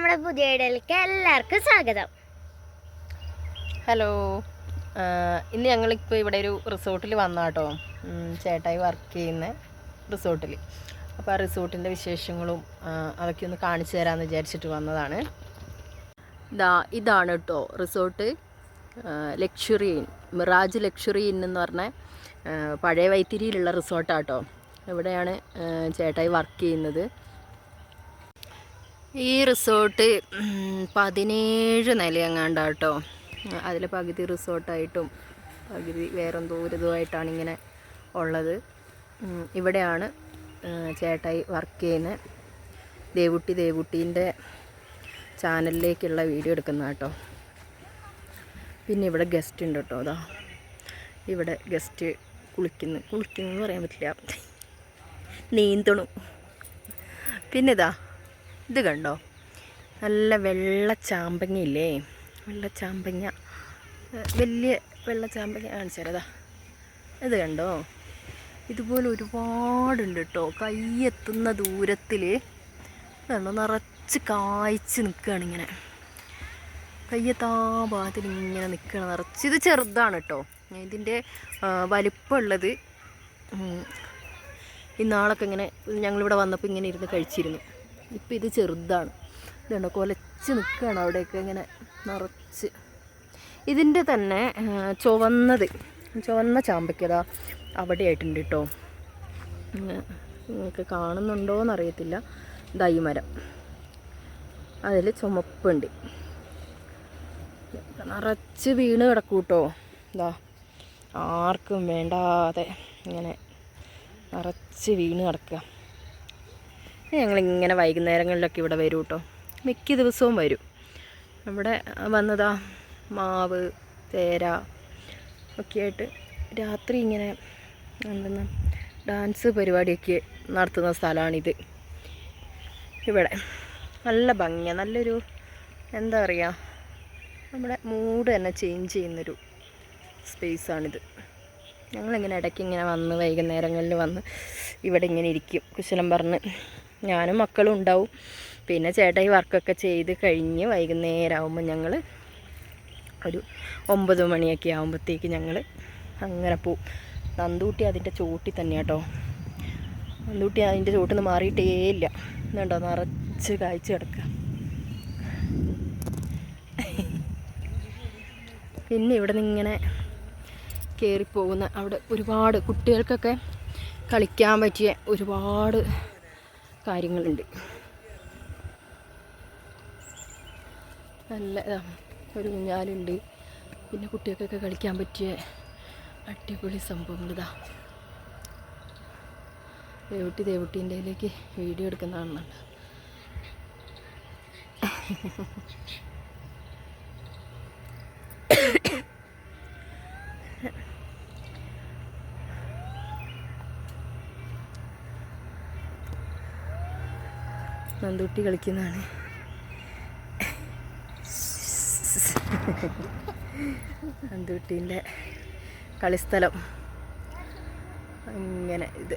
നമ്മുടെ പുതിയ വീഡിയോയിലേക്ക് എല്ലാവർക്കും സ്വാഗതം. ഹലോ. ഇന്ന് ഞങ്ങളിപ്പോൾ ഇവിടെ ഒരു റിസോർട്ടിൽ വന്നാട്ടോ ചേട്ടായി വർക്ക് ചെയ്യുന്ന റിസോർട്ടിൽ അപ്പോൾ ആ റിസോർട്ടിന്റെ വിശേഷങ്ങളും അതൊക്കെ ഒന്ന് കാണിച്ചു തരാമെന്ന് വിചാരിച്ചിട്ട് വന്നതാണ്. ഇതാ ഇതാണ് കേട്ടോ resort. Luxury inn mirage luxury inn എന്ന് പറഞ്ഞ പഴയ വൈത്തിരിയിലുള്ള റിസോർട്ടാട്ടോ ഇവിടെയാണ് ചേട്ടായി വർക്ക് ചെയ്യുന്നത്. ഈ റിസോർട്ട് പതിനേഴ് നിലയങ്ങാണ്ടാട്ടോ. അതിൽ പകുതി റിസോർട്ടായിട്ടും പകുതി വേറെന്തോ ഒരു ഇതുമായിട്ടാണ് ഇങ്ങനെ ഉള്ളത് ഇവിടെയാണ് ചേട്ടായി വർക്ക് ചെയ്യുന്ന. ദേവുട്ടി ദേവുട്ടീന്റെ ചാനലിലേക്കുള്ള വീഡിയോ എടുക്കുന്ന കേട്ടോ. പിന്നെ ഇവിടെ ഗസ്റ്റ് ഉണ്ട് കേട്ടോ അതാ ഇവിടെ ഗസ്റ്റ് കുളിക്കുന്നു. കുളിക്കുന്നു എന്ന് പറയാൻ പറ്റില്ല. നീന്തണു. പിന്നെ ഇതാ കണ്ടോ? നല്ല വെള്ള ചാമ്പങ്ങയില്ലേ? വെള്ള ചാമ്പങ്ങ. വലിയ വെള്ള ചാമ്പങ്ങ കാണിച്ചു തരാം ഇത് കണ്ടോ? ഇതുപോലെ ഒരുപാടുണ്ട് കേട്ടോ കൈയെത്തുന്ന ദൂരത്തിൽ കണ്ടോ നിറച്ച് കായ്ച്ച് നിൽക്കുകയാണ് ഇങ്ങനെ. കയ്യെത്താ ഭാഗത്തിൽ ഇങ്ങനെ നിൽക്കണം നിറച്ച്. ഇത് ചെറുതാണ് കേട്ടോ ഇതിന്റെ വലിപ്പമുള്ളത് ഇന്നാളൊക്കെ ഇങ്ങനെ ഞങ്ങളിവിടെ വന്നപ്പോൾ ഇങ്ങനെ ഇരുന്ന് കഴിച്ചിരുന്നു. ഇപ്പം ഇത് ചെറുതാണ്. ഇതുണ്ടോ? കൊലച്ച് നിൽക്കുകയാണ് അവിടെയൊക്കെ ഇങ്ങനെ നിറച്ച്. ഇതിന്റെ തന്നെ ചുവന്നത്. ചുവന്ന ചാമ്പയ്ക്കതാ അവിടെ ആയിട്ടുണ്ട് കേട്ടോ. നിങ്ങൾക്ക് കാണുന്നുണ്ടോ എന്നറിയത്തില്ല. ദൈമരം അതിൽ ചുമപ്പുണ്ട്. നിറച്ച് വീണ് കിടക്കും കേട്ടോ. ആർക്കും വേണ്ടാതെ ഇങ്ങനെ നിറച്ച് വീണ് കിടക്കുക. ഞങ്ങളിങ്ങനെ വൈകുന്നേരങ്ങളിലൊക്കെ ഇവിടെ വരും കേട്ടോ മിക്ക ദിവസവും വരും. ഇവിടെ വന്നതാ മാവ് തേര ഒക്കെയായിട്ട് രാത്രി ഇങ്ങനെ എന്തെന്ന് ഡാൻസ് പരിപാടിയൊക്കെ നടത്തുന്ന സ്ഥലമാണിത് ഇവിടെ നല്ല ഭംഗിയാണ് നല്ലൊരു എന്താ പറയുക നമ്മുടെ മൂഡ് തന്നെ ചേഞ്ച് ചെയ്യുന്നൊരു സ്പേസാണിത് ഞങ്ങളിങ്ങനെ ഇടയ്ക്ക് ഇങ്ങനെ വന്ന് വൈകുന്നേരങ്ങളിൽ വന്ന് ഇവിടെ ഇങ്ങനെ ഇരിക്കും. കുശലം പറഞ്ഞ് ഞാനും മക്കളും ഉണ്ടാവും. പിന്നെ ചേട്ടായി വർക്കൊക്കെ ചെയ്ത് കഴിഞ്ഞ് വൈകുന്നേരം ആകുമ്പോൾ ഞങ്ങൾ ഒരു ഒമ്പത് മണിയൊക്കെ ആകുമ്പോഴത്തേക്ക് ഞങ്ങൾ അങ്ങനെ പോവും. നന്ദൂട്ടി അതിന്റെ ചോട്ടി തന്നെ കേട്ടോ നന്ദൂട്ടി അതിന്റെ ചോട്ടിൽ നിന്ന് മാറിയിട്ടേ ഇല്ല. എന്നുണ്ടോ നിറച്ച് കായ്ച്ച് കിടക്കുക. പിന്നെ ഇവിടെ നിന്ന് ഇങ്ങനെ കയറിപ്പോകുന്ന അവിടെ ഒരുപാട് കുട്ടികൾക്കൊക്കെ കളിക്കാൻ പറ്റിയ ഒരുപാട് കാര്യങ്ങളുണ്ട്. നല്ല ഒരു ഊഞ്ഞാലുണ്ട്. പിന്നെ കുട്ടികൾക്കൊക്കെ കളിക്കാൻ പറ്റിയ അടിപൊളി സംഭവങ്ങൾ ഇതാ. ദേവുട്ടി ദേവുട്ടീന്റെ ഇതിലേക്ക് വീഡിയോ എടുക്കുന്ന നന്ദൂട്ടി കളിക്കുന്നതാണ്. നന്ദൂട്ടീന്റെ കളിസ്ഥലം. ഇങ്ങനെ ഇത്.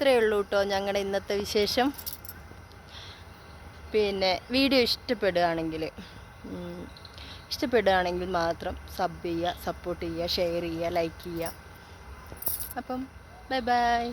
ഇത്രയേ ഉള്ളൂ കേട്ടോ ഞങ്ങളുടെ ഇന്നത്തെ വിശേഷം. പിന്നെ വീഡിയോ ഇഷ്ടപ്പെടുകയാണെങ്കിൽ ഇഷ്ടപ്പെടുകയാണെങ്കിൽ മാത്രം സബ് ചെയ്യുക സപ്പോർട്ട് ചെയ്യുക ഷെയർ ചെയ്യുക ലൈക്ക് ചെയ്യുക. അപ്പം ബൈ ബൈ